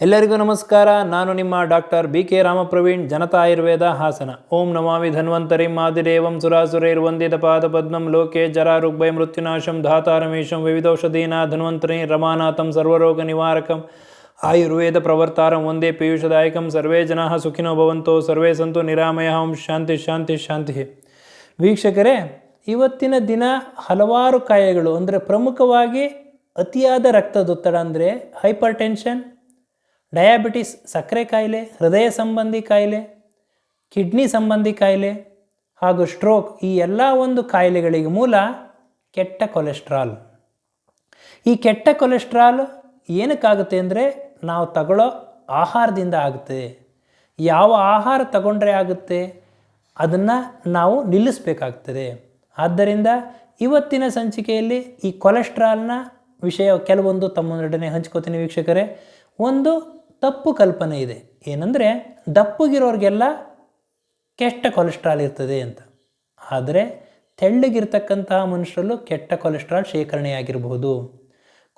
ಎಲ್ಲರಿಗೂ ನಮಸ್ಕಾರ. ನಾನು ನಿಮ್ಮ doctor B K Ramapraveen, Janata Ayurveda Hassan. ಓಂ ನಮಾಮಿ ಧನ್ವಂತರಿ. ಮಾದಿದೇವಂ ಸುರಾಸುರೈರ್ ವಂದಿತ ಪಾದ ಪದ್ಮಂ ಲೋಕೆ ಜರಾರುಗ್ಭಯ ಮೃತ್ಯುನಾಶಂ ಧಾತಾರಮೇಶಂ ವಿವಿಧೌಷಧೀನ ಧನ್ವಂತರಿ ರಮಾನಾಥಂ ಸರ್ವರೋಗ ನಿವಾರಕಂ ಆಯುರ್ವೇದ ಪ್ರವರ್ತಾರಂ ಒಂದೇ ಪೀಯೂಷದಾಯಕಂ. ಸರ್ವೇ ಜನಾ ಸುಖಿನೋ ಭವಂತೋ, ಸರ್ವೇ ಸಂತು ನಿರಾಮಯ ಓಂ ಶಾಂತಿ ಶಾಂತಿ ಶಾಂತಿ. ವೀಕ್ಷಕರೇ, ಇವತ್ತಿನ ದಿನ ಹಲವಾರು ಕಾಯಗಳು ಅಂದರೆ ಪ್ರಮುಖವಾಗಿ ಅತಿಯಾದ ರಕ್ತದೊತ್ತಡ ಅಂದರೆ ಹೈಪರ್ ಟೆನ್ಷನ್ ಡಯಾಬಿಟಿಸ್, ಸಕ್ಕರೆ ಕಾಯಿಲೆ, ಹೃದಯ ಸಂಬಂಧಿ ಕಾಯಿಲೆ, ಕಿಡ್ನಿ ಸಂಬಂಧಿ ಕಾಯಿಲೆ ಹಾಗೂ ಸ್ಟ್ರೋಕ್ ಈ ಎಲ್ಲ ಒಂದು ಕಾಯಿಲೆಗಳಿಗೆ ಮೂಲ ಕೆಟ್ಟ ಕೊಲೆಸ್ಟ್ರಾಲ್. ಈ ಕೆಟ್ಟ ಕೊಲೆಸ್ಟ್ರಾಲ್ ಏನಕ್ಕಾಗುತ್ತೆ ಅಂದರೆ ನಾವು ತಗೊಳ್ಳೋ ಆಹಾರದಿಂದ ಆಗುತ್ತೆ. ಯಾವ ಆಹಾರ ತಗೊಂಡ್ರೆ ಆಗುತ್ತೆ? ಅದನ್ನು ನಾವು ನಿಲ್ಲಿಸಬೇಕಾಗ್ತದೆ. ಆದ್ದರಿಂದ ಇವತ್ತಿನ ಸಂಚಿಕೆಯಲ್ಲಿ ಈ ಕೊಲೆಸ್ಟ್ರಾಲ್ನ ವಿಷಯ ಕೆಲವೊಂದು ತಮ್ಮೊಂದೊಡನೆ ಹಂಚ್ಕೋತೀನಿ ವೀಕ್ಷಕರೇ. ಒಂದು ತಪ್ಪು ಕಲ್ಪನೆ ಇದೆ. ಏನಂದರೆ ದಪ್ಪಗಿರೋರಿಗೆಲ್ಲ ಕೆಟ್ಟ ಕೊಲೆಸ್ಟ್ರಾಲ್ ಇರ್ತದೆ ಅಂತ. ಆದರೆ ತೆಳ್ಳಗಿರ್ತಕ್ಕಂತಹ ಮನುಷ್ಯರಲ್ಲೂ ಕೆಟ್ಟ ಕೊಲೆಸ್ಟ್ರಾಲ್ ಶೇಖರಣೆಯಾಗಿರಬಹುದು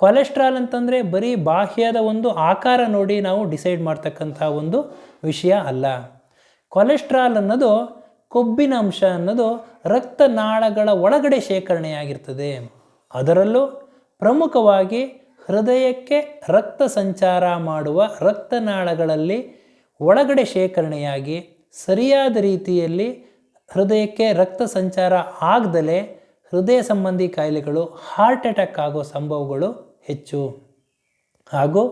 ಕೊಲೆಸ್ಟ್ರಾಲ್ ಅಂತಂದರೆ ಬರೀ ಬಾಹ್ಯದ ಒಂದು ಆಕಾರ ನೋಡಿ ನಾವು ಡಿಸೈಡ್ ಮಾಡ್ತಕ್ಕಂತಹ ಒಂದು ವಿಷಯ ಅಲ್ಲ. ಕೊಲೆಸ್ಟ್ರಾಲ್ ಅನ್ನೋದು ಕೊಬ್ಬಿನ ಅಂಶ ಅನ್ನೋದು ರಕ್ತನಾಳಗಳ ಒಳಗಡೆ ಶೇಖರಣೆಯಾಗಿರ್ತದೆ. ಅದರಲ್ಲೂ ಪ್ರಮುಖವಾಗಿ ಹೃದಯಕ್ಕೆ ರಕ್ತ ಸಂಚಾರ ಮಾಡುವ ರಕ್ತನಾಳಗಳಲ್ಲಿ ಒಳಗಡೆ ಶೇಖರಣೆಯಾಗಿ ಸರಿಯಾದ ರೀತಿಯಲ್ಲಿ ಹೃದಯಕ್ಕೆ ರಕ್ತ ಸಂಚಾರ ಆಗದಲೇ ಹೃದಯ ಸಂಬಂಧಿ ಕಾಯಿಲೆಗಳು ಹಾರ್ಟ್ ಅಟ್ಯಾಕ್ ಆಗೋ ಸಂಭವಗಳು ಹೆಚ್ಚು. ಹಾಗೂ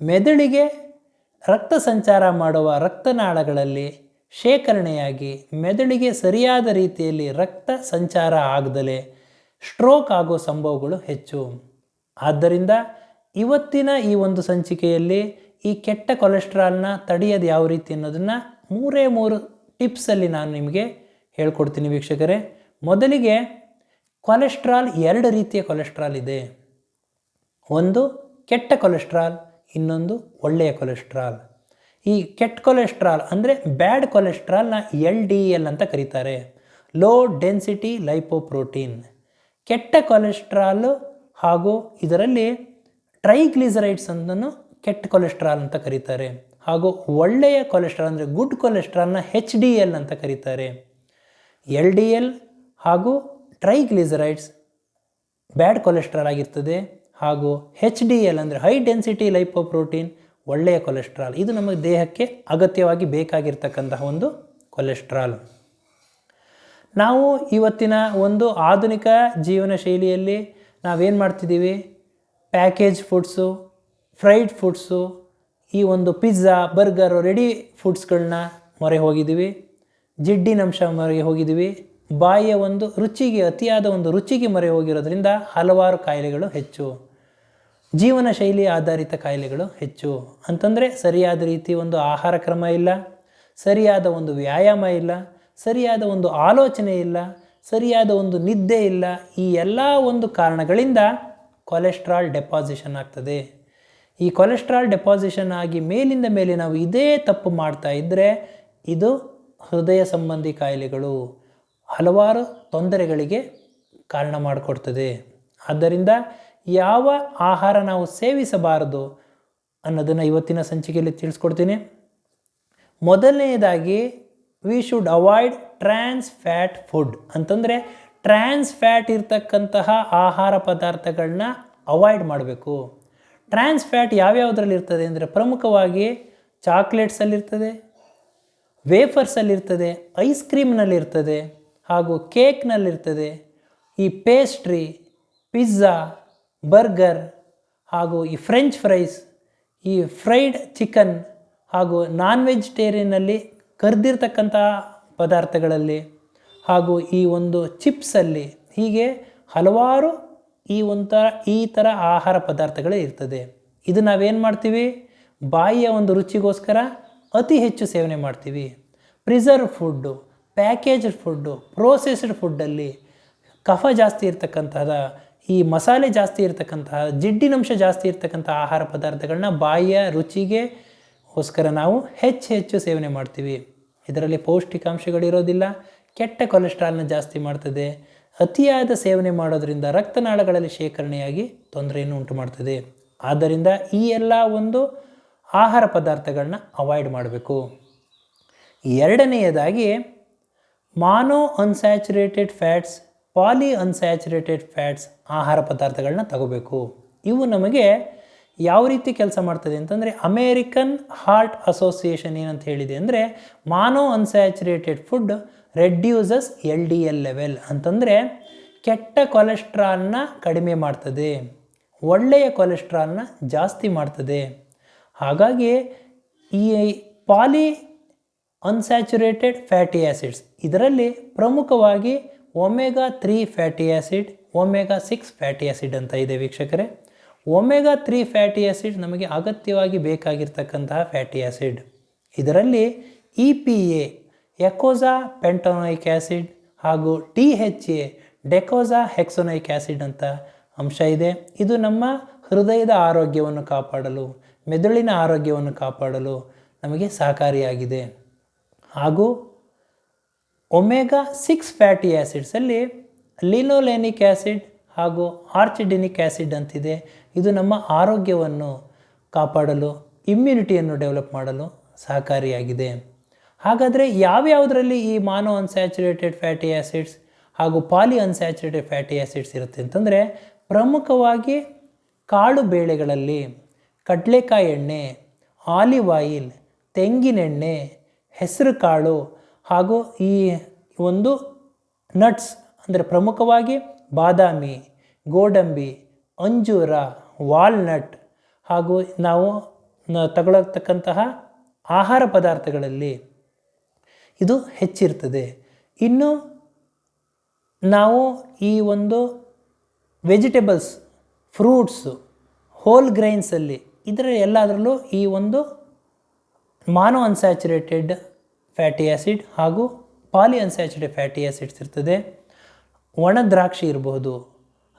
ಮೆದುಳಿಗೆ ರಕ್ತ ಸಂಚಾರ ಮಾಡುವ ರಕ್ತನಾಳಗಳಲ್ಲಿ ಶೇಖರಣೆಯಾಗಿ ಮೆದುಳಿಗೆ ಸರಿಯಾದ ರೀತಿಯಲ್ಲಿ ರಕ್ತ ಸಂಚಾರ ಆಗದಲೇ ಸ್ಟ್ರೋಕ್ ಆಗೋ ಸಂಭವಗಳು ಹೆಚ್ಚು. ಆದ್ದರಿಂದ ಇವತ್ತಿನ ಈ ಒಂದು ಸಂಚಿಕೆಯಲ್ಲಿ ಈ ಕೆಟ್ಟ ಕೊಲೆಸ್ಟ್ರಾಲ್ನ ತಡೆಯೋದು ಯಾವ ರೀತಿ ಅನ್ನೋದನ್ನು ಮೂರೇ ಮೂರು ಟಿಪ್ಸಲ್ಲಿ ನಾನು ನಿಮಗೆ ಹೇಳ್ಕೊಡ್ತೀನಿ ವೀಕ್ಷಕರೇ. ಮೊದಲಿಗೆ ಕೊಲೆಸ್ಟ್ರಾಲ್ ಎರಡು ರೀತಿಯ ಕೊಲೆಸ್ಟ್ರಾಲ್ ಇದೆ. ಒಂದು ಕೆಟ್ಟ ಕೊಲೆಸ್ಟ್ರಾಲ್, ಇನ್ನೊಂದು ಒಳ್ಳೆಯ ಕೊಲೆಸ್ಟ್ರಾಲ್. ಈ ಕೆಟ್ಟ ಕೊಲೆಸ್ಟ್ರಾಲ್ ಅಂದರೆ ಬ್ಯಾಡ್ ಕೊಲೆಸ್ಟ್ರಾಲ್ನ ಎಲ್ ಡಿ ಎಲ್ ಅಂತ ಕರೀತಾರೆ. Low density lipoprotein. ಕೆಟ್ಟ ಕೊಲೆಸ್ಟ್ರಾಲು ಹಾಗೂ ಇದರಲ್ಲಿ ಟ್ರೈಗ್ಲಿಸರೈಡ್ಸ್ ಅನ್ನು ಕೆಟ್ಟ ಕೊಲೆಸ್ಟ್ರಾಲ್ ಅಂತ ಕರೀತಾರೆ ಹಾಗೂ ಒಳ್ಳೆಯ ಕೊಲೆಸ್ಟ್ರಾಲ್ ಅಂದರೆ ಗುಡ್ ಕೊಲೆಸ್ಟ್ರಾಲ್ನ ಹೆಚ್ ಡಿ ಎಲ್ ಅಂತ ಕರೀತಾರೆ. ಎಲ್ ಡಿ ಎಲ್ ಹಾಗೂ ಟ್ರೈಗ್ಲಿಸರೈಡ್ಸ್ ಬ್ಯಾಡ್ ಕೊಲೆಸ್ಟ್ರಾಲ್ ಆಗಿರ್ತದೆ ಹಾಗೂ ಹೆಚ್ ಡಿ ಎಲ್ ಅಂದರೆ ಹೈ ಡೆನ್ಸಿಟಿ ಲೈಪೋಪ್ರೋಟೀನ್ ಒಳ್ಳೆಯ ಕೊಲೆಸ್ಟ್ರಾಲ್ ಇದು ನಮ್ಮ ದೇಹಕ್ಕೆ ಅಗತ್ಯವಾಗಿ ಬೇಕಾಗಿರ್ತಕ್ಕಂತಹ ಒಂದು ಕೊಲೆಸ್ಟ್ರಾಲ್ ನಾವು ಇವತ್ತಿನ ಒಂದು ಆಧುನಿಕ ಜೀವನ ಶೈಲಿಯಲ್ಲಿ ನಾವೇನು ಮಾಡ್ತಿದ್ದೀವಿ ಪ್ಯಾಕೇಜ್ ಫುಡ್ಸು ಫ್ರೈಡ್ ಫುಡ್ಸು ಈ ಒಂದು ಪಿಜ್ಜಾ ಬರ್ಗರು ರೆಡಿ ಫುಡ್ಸ್ಗಳನ್ನ ಮೊರೆ ಹೋಗಿದ್ದೀವಿ ಜಿಡ್ಡಿನಂಶ ಮೊರೆ ಹೋಗಿದ್ದೀವಿ ಬಾಯಿಯ ಒಂದು ರುಚಿಗೆ, ಅತಿಯಾದ ಒಂದು ರುಚಿಗೆ ಮೊರೆ ಹೋಗಿರೋದ್ರಿಂದ ಹಲವಾರು ಕಾಯಿಲೆಗಳು ಹೆಚ್ಚು. ಜೀವನ ಶೈಲಿ ಆಧಾರಿತ ಕಾಯಿಲೆಗಳು ಹೆಚ್ಚು. ಅಂತಂದರೆ ಸರಿಯಾದ ರೀತಿ ಒಂದು ಆಹಾರ ಕ್ರಮ ಇಲ್ಲ, ಸರಿಯಾದ ಒಂದು ವ್ಯಾಯಾಮ ಇಲ್ಲ, ಸರಿಯಾದ ಒಂದು ಆಲೋಚನೆ ಇಲ್ಲ ಸರಿಯಾದ ಒಂದು ನಿದ್ದೆ ಇಲ್ಲ. ಈ ಎಲ್ಲ ಒಂದು ಕಾರಣಗಳಿಂದ ಕೊಲೆಸ್ಟ್ರಾಲ್ ಡೆಪಾಸಿಷನ್ ಆಗ್ತದೆ. ಈ ಕೊಲೆಸ್ಟ್ರಾಲ್ ಡೆಪಾಸಿಷನ್ ಆಗಿ ಮೇಲಿಂದ ಮೇಲೆ ನಾವು ಇದೇ ತಪ್ಪು ಮಾಡ್ತಾ ಇದ್ದರೆ ಇದು ಹೃದಯ ಸಂಬಂಧಿ ಕಾಯಿಲೆಗಳು ಹಲವಾರು ತೊಂದರೆಗಳಿಗೆ ಕಾರಣ ಮಾಡಿಕೊಡ್ತದೆ. ಆದ್ದರಿಂದ ಯಾವ ಆಹಾರ ನಾವು ಸೇವಿಸಬಾರದು ಅನ್ನೋದನ್ನು ಇವತ್ತಿನ ಸಂಚಿಕೆಯಲ್ಲಿ ತಿಳಿಸ್ಕೊಡ್ತೀನಿ. ಮೊದಲನೆಯದಾಗಿ we should avoid trans fat food ಅಂತಂದರೆ ಟ್ರಾನ್ಸ್ ಫ್ಯಾಟ್ ಇರ್ತಕ್ಕಂತಹ ಆಹಾರ ಪದಾರ್ಥಗಳನ್ನ ಅವಾಯ್ಡ್ ಮಾಡಬೇಕು. ಟ್ರಾನ್ಸ್ ಫ್ಯಾಟ್ ಯಾವ್ಯಾವುದ್ರಲ್ಲಿ ಇರ್ತದೆ ಅಂದರೆ ಪ್ರಮುಖವಾಗಿ ಚಾಕ್ಲೇಟ್ಸಲ್ಲಿರ್ತದೆ ವೇಫರ್ಸಲ್ಲಿರ್ತದೆ ಐಸ್ ಕ್ರೀಮ್ನಲ್ಲಿರ್ತದೆ ಹಾಗೂ ಕೇಕ್ನಲ್ಲಿರ್ತದೆ ಈ ಪೇಸ್ಟ್ರಿ ಪಿಜ್ಜಾ ಬರ್ಗರ್ ಹಾಗೂ ಈ ಫ್ರೆಂಚ್ ಫ್ರೈಸ್ ಈ ಫ್ರೈಡ್ ಚಿಕನ್ ಹಾಗೂ ನಾನ್ ವೆಜಿಟೇರಿಯನ್ನಲ್ಲಿ ಕರೆದಿರ್ತಕ್ಕಂತಹ ಪದಾರ್ಥಗಳಲ್ಲಿ ಹಾಗೂ ಈ ಒಂದು ಚಿಪ್ಸಲ್ಲಿ ಹೀಗೆ ಹಲವಾರು ಈ ಒಂಥರ, ಈ ಥರ ಆಹಾರ ಪದಾರ್ಥಗಳೇ ಇರ್ತದೆ. ಇದು ನಾವೇನು ಮಾಡ್ತೀವಿ? ಬಾಯಿಯ ಒಂದು ರುಚಿಗೋಸ್ಕರ ಅತಿ ಹೆಚ್ಚು ಸೇವನೆ ಮಾಡ್ತೀವಿ. Preserve food packaged food processed ಫುಡ್ಡಲ್ಲಿ ಕಫ ಜಾಸ್ತಿ ಇರತಕ್ಕಂತಹ ಈ ಮಸಾಲೆ ಜಾಸ್ತಿ ಇರ್ತಕ್ಕಂತಹ, ಜಿಡ್ಡಿನಂಶ ಜಾಸ್ತಿ ಇರ್ತಕ್ಕಂಥ ಆಹಾರ ಪದಾರ್ಥಗಳನ್ನ ಬಾಯಿಯ ರುಚಿಗೆ ಗೋಸ್ಕರ ನಾವು ಹೆಚ್ಚು ಹೆಚ್ಚು ಸೇವನೆ ಮಾಡ್ತೀವಿ. ಇದರಲ್ಲಿ ಪೌಷ್ಟಿಕಾಂಶಗಳಿರೋದಿಲ್ಲ, ಕೆಟ್ಟ ಕೊಲೆಸ್ಟ್ರಾಲ್ನ ಜಾಸ್ತಿ ಮಾಡ್ತದೆ. ಅತಿಯಾದ ಸೇವನೆ ಮಾಡೋದರಿಂದ ರಕ್ತನಾಳಗಳಲ್ಲಿ ಶೇಖರಣೆಯಾಗಿ ತೊಂದರೆಯನ್ನು ಉಂಟು ಮಾಡ್ತದೆ ಆದ್ದರಿಂದ ಈ ಎಲ್ಲ ಒಂದು ಆಹಾರ ಪದಾರ್ಥಗಳನ್ನ ಅವಾಯ್ಡ್ ಮಾಡಬೇಕು. ಎರಡನೆಯದಾಗಿ mono unsaturated fats poly unsaturated fats ಆಹಾರ ಪದಾರ್ಥಗಳನ್ನ ತಗೋಬೇಕು. ಇವು ನಮಗೆ ಯಾವ ರೀತಿ ಕೆಲಸ ಮಾಡ್ತದೆ ಅಂತಂದರೆ ಅಮೇರಿಕನ್ ಹಾರ್ಟ್ ಅಸೋಸಿಯೇಷನ್ ಏನಂತ ಹೇಳಿದೆ ಅಂದರೆ mono unsaturated food reduces L D L level ಅಂತಂದರೆ ಕೆಟ್ಟ ಕೊಲೆಸ್ಟ್ರಾಲ್ನ ಕಡಿಮೆ ಮಾಡ್ತದೆ, ಒಳ್ಳೆಯ ಕೊಲೆಸ್ಟ್ರಾಲ್ನ ಜಾಸ್ತಿ ಮಾಡ್ತದೆ. ಹಾಗಾಗಿ ಈ ಪಾಲಿ ಅನ್ಸ್ಯಾಚುರೇಟೆಡ್ ಫ್ಯಾಟಿ ಆ್ಯಸಿಡ್ಸ್ ಇದರಲ್ಲಿ ಪ್ರಮುಖವಾಗಿ omega three fatty acid omega six fatty acid ಅಂತ ಇದೆ ವೀಕ್ಷಕರೇ. ಒಮೆಗಾ ತ್ರೀ ಫ್ಯಾಟಿ ಆ್ಯಸಿಡ್ ನಮಗೆ ಅಗತ್ಯವಾಗಿ ಬೇಕಾಗಿರ್ತಕ್ಕಂತಹ ಫ್ಯಾಟಿ ಆ್ಯಸಿಡ್ ಇದರಲ್ಲಿ E P A, eicosapentaenoic acid ಹಾಗೂ T H A, docosahexaenoic acid ಅಂತ ಅಂಶ ಇದೆ. ಇದು ನಮ್ಮ ಹೃದಯದ ಆರೋಗ್ಯವನ್ನು ಕಾಪಾಡಲು, ಮೆದುಳಿನ ಆರೋಗ್ಯವನ್ನು ಕಾಪಾಡಲು ನಮಗೆ ಸಹಕಾರಿಯಾಗಿದೆ. ಹಾಗೂ ಒಮೆಗಾ ಸಿಕ್ಸ್ ಫ್ಯಾಟಿ ಆ್ಯಸಿಡ್ಸಲ್ಲಿ ಲಿನೋಲೆನಿಕ್ ಆ್ಯಸಿಡ್ ಹಾಗೂ ಆರ್ಚಿಡಿನಿಕ್ ಆ್ಯಸಿಡ್ ಅಂತಿದೆ. ಇದು ನಮ್ಮ ಆರೋಗ್ಯವನ್ನು ಕಾಪಾಡಲು ಇಮ್ಯುನಿಟಿಯನ್ನು ಡೆವಲಪ್ ಮಾಡಲು ಸಹಕಾರಿಯಾಗಿದೆ. ಹಾಗಾದರೆ ಯಾವ್ಯಾವುದರಲ್ಲಿ ಈ ಮಾನೋ ಅನ್ಸ್ಯಾಚುರೇಟೆಡ್ ಫ್ಯಾಟಿ ಆ್ಯಸಿಡ್ಸ್ ಹಾಗೂ ಪಾಲಿ ಅನ್ಸ್ಯಾಚುರೇಟೆಡ್ ಫ್ಯಾಟಿ ಆ್ಯಸಿಡ್ಸ್ ಇರುತ್ತೆ ಅಂತಂದರೆ ಪ್ರಮುಖವಾಗಿ ಕಾಳು ಬೇಳೆಗಳಲ್ಲಿ ಕಡಲೆಕಾಯಿ ಎಣ್ಣೆ ಆಲಿವ್ ಆಯಿಲ್ ತೆಂಗಿನೆಣ್ಣೆ ಹೆಸರು ಕಾಳು ಹಾಗೂ ಈ ಒಂದು ನಟ್ಸ್ ಅಂದರೆ ಪ್ರಮುಖವಾಗಿ ಬಾದಾಮಿ ಗೋಡಂಬಿ, ಅಂಜೂರ, ವಾಲ್ನಟ್ ಹಾಗೂ ನಾವು ತಗೊಳ್ಳತಕ್ಕಂತಹ ಆಹಾರ ಪದಾರ್ಥಗಳಲ್ಲಿ ಇದು ಹೆಚ್ಚಿರ್ತದೆ. ಇನ್ನು ನಾವು ಈ ಒಂದು ವೆಜಿಟೇಬಲ್ಸ್ ಫ್ರೂಟ್ಸು ಹೋಲ್ ಗ್ರೈನ್ಸಲ್ಲಿ ಇದರ ಎಲ್ಲದರಲ್ಲೂ ಈ ಒಂದು ಮಾನೋ ಅನ್ಸ್ಯಾಚುರೇಟೆಡ್ ಫ್ಯಾಟಿ ಆ್ಯಸಿಡ್ ಹಾಗೂ ಪಾಲಿ ಅನ್ಸ್ಯಾಚುರೇಟೆಡ್ ಫ್ಯಾಟಿ ಆ್ಯಸಿಡ್ಸ್ ಇರ್ತದೆ. ಒಣ ದ್ರಾಕ್ಷಿ ಇರ್ಬೋದು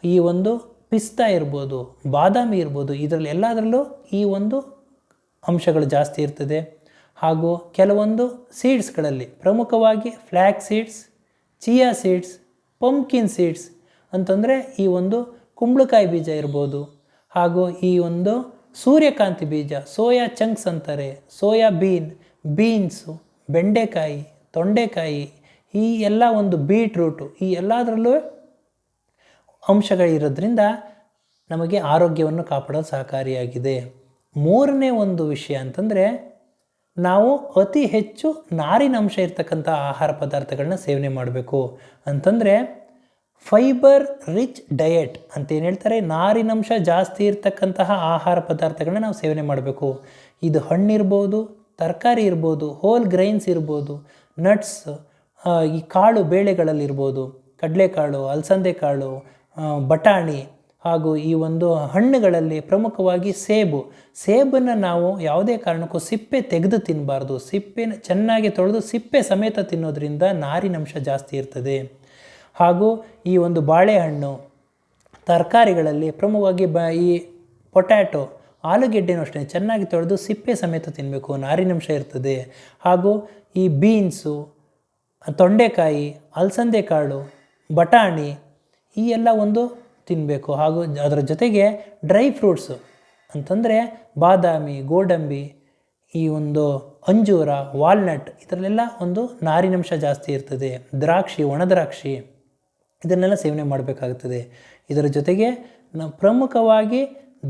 ಈ ಒಂದು ಪಿಸ್ತಾ ಇರ್ಬೋದು, ಬಾದಾಮಿ ಇರ್ಬೋದು, ಇದರಲ್ಲಿ ಎಲ್ಲದರಲ್ಲೂ ಈ ಒಂದು ಅಂಶಗಳು ಜಾಸ್ತಿ ಇರ್ತದೆ. ಹಾಗೂ ಕೆಲವೊಂದು ಸೀಡ್ಸ್ಗಳಲ್ಲಿ ಪ್ರಮುಖವಾಗಿ flax seeds, chia seeds, pumpkin seeds ಅಂತಂದರೆ ಈ ಒಂದು ಕುಂಬಳಕಾಯಿ ಬೀಜ ಇರ್ಬೋದು. ಹಾಗೂ ಈ ಒಂದು ಸೂರ್ಯಕಾಂತಿ ಬೀಜ, ಸೋಯಾ ಚಂಕ್ಸ್ ಅಂತಾರೆ, ಸೋಯಾ ಬೀನ್, ಬೀನ್ಸು, ಬೆಂಡೆಕಾಯಿ, ತೊಂಡೆಕಾಯಿ, ಈ ಎಲ್ಲ ಒಂದು ಬೀಟ್ರೂಟು, ಈ ಎಲ್ಲದರಲ್ಲೂ ಅಂಶಗಳಿರೋದ್ರಿಂದ ನಮಗೆ ಆರೋಗ್ಯವನ್ನು ಕಾಪಾಡಲು ಸಹಕಾರಿಯಾಗಿದೆ. ಮೂರನೇ ಒಂದು ವಿಷಯ ಅಂತಂದರೆ, ನಾವು ಅತಿ ಹೆಚ್ಚು ನಾರಿನಂಶ ಇರ್ತಕ್ಕಂಥ ಆಹಾರ ಪದಾರ್ಥಗಳನ್ನ ಸೇವನೆ ಮಾಡಬೇಕು. ಅಂತಂದರೆ, ಫೈಬರ್ ರಿಚ್ ಡಯೆಟ್ ಅಂತ ಏನು ಹೇಳ್ತಾರೆ ನಾರಿನಂಶ ಜಾಸ್ತಿ ಇರ್ತಕ್ಕಂತಹ ಆಹಾರ ಪದಾರ್ಥಗಳನ್ನ ನಾವು ಸೇವನೆ ಮಾಡಬೇಕು. ಇದು ಹಣ್ಣಿರ್ಬೋದು, ತರಕಾರಿ ಇರ್ಬೋದು ಹೋಲ್ ಗ್ರೈನ್ಸ್ ಇರ್ಬೋದು ನಟ್ಸ್ ಈ ಕಾಳು ಬೇಳೆಗಳಲ್ಲಿರ್ಬೋದು, ಕಡಲೆಕಾಳು ಅಲಸಂದೆ ಕಾಳು ಬಟಾಣಿ ಹಾಗೂ ಈ ಒಂದು ಹಣ್ಣುಗಳಲ್ಲಿ ಪ್ರಮುಖವಾಗಿ ಸೇಬು. ಸೇಬನ್ನು ನಾವು ಯಾವುದೇ ಕಾರಣಕ್ಕೂ ಸಿಪ್ಪೆ ತೆಗೆದು ತಿನ್ನಬಾರ್ದು ಸಿಪ್ಪೆನ ಚೆನ್ನಾಗಿ ತೊಳೆದು ಸಿಪ್ಪೆ ಸಮೇತ ತಿನ್ನೋದ್ರಿಂದ ನಾರಿನಂಶ ಜಾಸ್ತಿ ಇರ್ತದೆ. ಹಾಗೂ ಈ ಒಂದು ಬಾಳೆಹಣ್ಣು ತರಕಾರಿಗಳಲ್ಲಿ ಪ್ರಮುಖವಾಗಿ ಬ, ಈ ಪೊಟ್ಯಾಟೊ, ಆಲೂಗೆಡ್ಡೆನೂ ಅಷ್ಟೇ, ಚೆನ್ನಾಗಿ ತೊಳೆದು ಸಿಪ್ಪೆ ಸಮೇತ ತಿನ್ನಬೇಕು ನಾರಿನಂಶ ಇರ್ತದೆ. ಹಾಗೂ ಈ ಬೀನ್ಸು, ತೊಂಡೆಕಾಯಿ ಅಲಸಂದೆ ಕಾಳು ಬಟಾಣಿ ಈ ಎಲ್ಲ ಒಂದು ತಿನ್ನಬೇಕು ಹಾಗೂ ಅದರ ಜೊತೆಗೆ ಡ್ರೈ ಫ್ರೂಟ್ಸು ಅಂತಂದರೆ ಬಾದಾಮಿ, ಗೋಡಂಬಿ, ಈ ಒಂದು ಅಂಜೂರ, ವಾಲ್ನಟ್, ಇದರಲ್ಲೆಲ್ಲ ಒಂದು ನಾರಿನಂಶ ಜಾಸ್ತಿ ಇರ್ತದೆ. ದ್ರಾಕ್ಷಿ, ಒಣದ್ರಾಕ್ಷಿ, ಇದನ್ನೆಲ್ಲ ಸೇವನೆ ಮಾಡಬೇಕಾಗುತ್ತದೆ ಇದರ ಜೊತೆಗೆ ನಾವು ಪ್ರಮುಖವಾಗಿ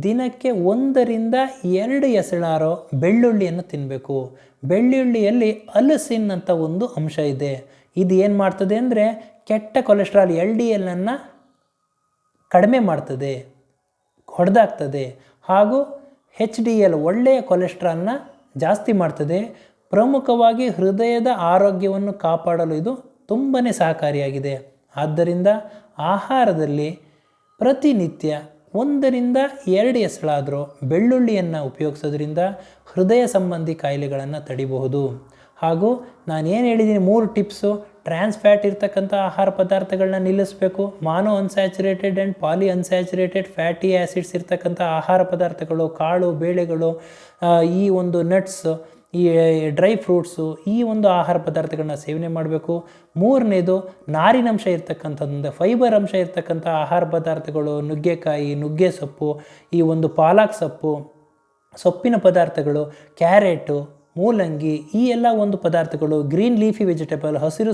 ದಿನಕ್ಕೆ ಒಂದರಿಂದ ಎರಡು ಎಸಳಾರೋ ಬೆಳ್ಳುಳ್ಳಿಯನ್ನು ತಿನ್ನಬೇಕು ಬೆಳ್ಳುಳ್ಳಿಯಲ್ಲಿ ಅಲಸಿನ್ ಅಂತ ಒಂದು ಅಂಶ ಇದೆ. ಇದು ಏನು ಮಾಡ್ತದೆ ಅಂದರೆ ಕೆಟ್ಟ ಕೊಲೆಸ್ಟ್ರಾಲ್ ಎಲ್ ಡಿ ಎಲ್ಲನ್ನು ಕಡಿಮೆ ಮಾಡ್ತದೆ, ಹೊಡೆದಾಗ್ತದೆ ಹಾಗೂ ಹೆಚ್ ಡಿ ಎಲ್ ಒಳ್ಳೆಯ ಕೊಲೆಸ್ಟ್ರಾಲ್ನ ಜಾಸ್ತಿ ಮಾಡ್ತದೆ. ಪ್ರಮುಖವಾಗಿ ಹೃದಯದ ಆರೋಗ್ಯವನ್ನು ಕಾಪಾಡಲು ಇದು ತುಂಬಾ ಸಹಕಾರಿಯಾಗಿದೆ. ಆದ್ದರಿಂದ ಆಹಾರದಲ್ಲಿ ಪ್ರತಿನಿತ್ಯ ಒಂದರಿಂದ ಎರಡು ಎಸಳಾದರೂ ಬೆಳ್ಳುಳ್ಳಿಯನ್ನು ಉಪಯೋಗಿಸೋದ್ರಿಂದ ಹೃದಯ ಸಂಬಂಧಿ ಕಾಯಿಲೆಗಳನ್ನು ತಡಿಬಹುದು. ಹಾಗೂ ನಾನು ಏನು ಹೇಳಿದ್ದೀನಿ ಮೂರು ಟಿಪ್ಸು. ಟ್ರಾನ್ಸ್ ಫ್ಯಾಟ್ ಇರ್ತಕ್ಕಂಥ ಆಹಾರ ಪದಾರ್ಥಗಳನ್ನ ನಿಲ್ಲಿಸಬೇಕು. Mono unsaturated and poly unsaturated fatty acids ಇರ್ತಕ್ಕಂಥ ಆಹಾರ ಪದಾರ್ಥಗಳು, ಕಾಳು, ಬೇಳೆಗಳು ಈ ಒಂದು ನಟ್ಸ್ ಈ ಡ್ರೈ ಫ್ರೂಟ್ಸು ಈ ಒಂದು ಆಹಾರ ಪದಾರ್ಥಗಳನ್ನ ಸೇವನೆ ಮಾಡಬೇಕು. ಮೂರನೇದು, ನಾರಿನಂಶ ಇರ್ತಕ್ಕಂಥದ್ದು ಫೈಬರ್ ಅಂಶ ಇರ್ತಕ್ಕಂಥ ಆಹಾರ ಪದಾರ್ಥಗಳು, ನುಗ್ಗೆಕಾಯಿ, ನುಗ್ಗೆ ಸೊಪ್ಪು, ಈ ಒಂದು ಪಾಲಕ್ ಸೊಪ್ಪು, ಸೊಪ್ಪಿನ ಪದಾರ್ಥಗಳು, ಕ್ಯಾರೆಟು ಮೂಲಂಗಿ, ಈ ಎಲ್ಲ ಒಂದು ಪದಾರ್ಥಗಳು ಗ್ರೀನ್ ಲೀಫಿ ವೆಜಿಟೇಬಲ್ ಹಸಿರು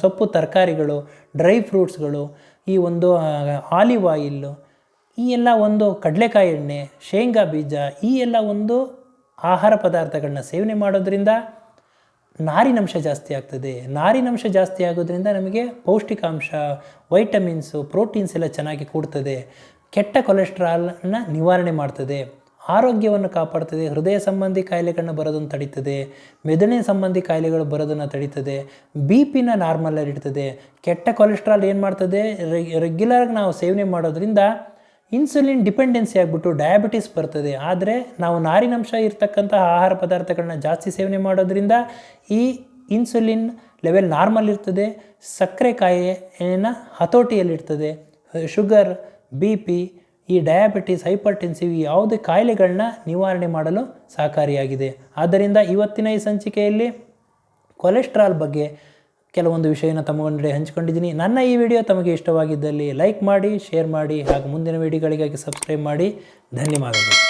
ಸೊಪ್ಪು ತರಕಾರಿಗಳು ಡ್ರೈ ಫ್ರೂಟ್ಸ್ಗಳು ಈ ಒಂದು ಆಲಿವ್ ಆಯಿಲ್ಲು ಈ ಎಲ್ಲ ಒಂದು ಕಡಲೆಕಾಯಿ ಎಣ್ಣೆ, ಶೇಂಗಾ ಬೀಜ, ಈ ಎಲ್ಲ ಒಂದು ಆಹಾರ ಪದಾರ್ಥಗಳನ್ನ ಸೇವನೆ ಮಾಡೋದ್ರಿಂದ ನಾರಿನಂಶ ಜಾಸ್ತಿ ಆಗ್ತದೆ. ನಾರಿನಂಶ ಜಾಸ್ತಿ ಆಗೋದ್ರಿಂದ ನಮಗೆ ಪೌಷ್ಟಿಕಾಂಶ ವೈಟಮಿನ್ಸು ಪ್ರೋಟೀನ್ಸ್ ಎಲ್ಲ ಚೆನ್ನಾಗಿ ಕೂಡ್ತದೆ. ಕೆಟ್ಟ ಕೊಲೆಸ್ಟ್ರಾಲ್ನ ನಿವಾರಣೆ ಮಾಡ್ತದೆ. ಆರೋಗ್ಯವನ್ನು ಕಾಪಾಡ್ತದೆ, ಹೃದಯ ಸಂಬಂಧಿ ಕಾಯಿಲೆಗಳನ್ನ ಬರೋದನ್ನು ತಡೀತದೆ, ಮೆದುಳಿನ ಸಂಬಂಧಿ ಕಾಯಿಲೆಗಳು ಬರೋದನ್ನು ತಡೀತದೆ ಬಿ ಪಿನ ನಾರ್ಮಲಲ್ಲಿ ಇಡ್ತದೆ ಕೆಟ್ಟ ಕೊಲೆಸ್ಟ್ರಾಲ್ ಏನು ಮಾಡ್ತದೆ ರೆಗ್ಯುಲರ್ಗೆ ನಾವು ಸೇವನೆ ಮಾಡೋದ್ರಿಂದ ಇನ್ಸುಲಿನ್ ಡಿಪೆಂಡೆನ್ಸಿ ಆಗಿಬಿಟ್ಟು ಡಯಾಬಿಟಿಸ್ ಬರ್ತದೆ. ಆದರೆ ನಾವು ನಾರಿನಂಶ ಇರ್ತಕ್ಕಂತಹ ಆಹಾರ ಪದಾರ್ಥಗಳನ್ನ ಜಾಸ್ತಿ ಸೇವನೆ ಮಾಡೋದ್ರಿಂದ ಈ ಇನ್ಸುಲಿನ್ ಲೆವೆಲ್ ನಾರ್ಮಲ್ ಇರ್ತದೆ, ಸಕ್ಕರೆ ಕಾಯಿಲೆನ ಹತೋಟಿಯಲ್ಲಿರ್ತದೆ, ಶುಗರ್ ಬಿ ಪಿ ಈ ಡಯಾಬಿಟಿಸ್ ಹೈಪರ್ ಟೆನ್ಸಿವ್ ಯಾವುದೇ ಕಾಯಿಲೆಗಳನ್ನ ನಿವಾರಣೆ ಮಾಡಲು ಸಹಕಾರಿಯಾಗಿದೆ. ಆದ್ದರಿಂದ ಇವತ್ತಿನ ಈ ಸಂಚಿಕೆಯಲ್ಲಿ ಕೊಲೆಸ್ಟ್ರಾಲ್ ಬಗ್ಗೆ ಕೆಲವೊಂದು ವಿಷಯನ ತಮ್ಮೊಂದಿಗೆ ಹಂಚಿಕೊಂಡಿದ್ದೀನಿ. ನನ್ನ ಈ ವಿಡಿಯೋ ತಮಗೆ ಇಷ್ಟವಾಗಿದ್ದಲ್ಲಿ ಲೈಕ್ ಮಾಡಿ ಶೇರ್ ಮಾಡಿ, ಹಾಗೂ ಮುಂದಿನ ವಿಡಿಯೋಗಳಿಗಾಗಿ ಸಬ್ಸ್ಕ್ರೈಬ್ ಮಾಡಿ. ಧನ್ಯವಾದಗಳು.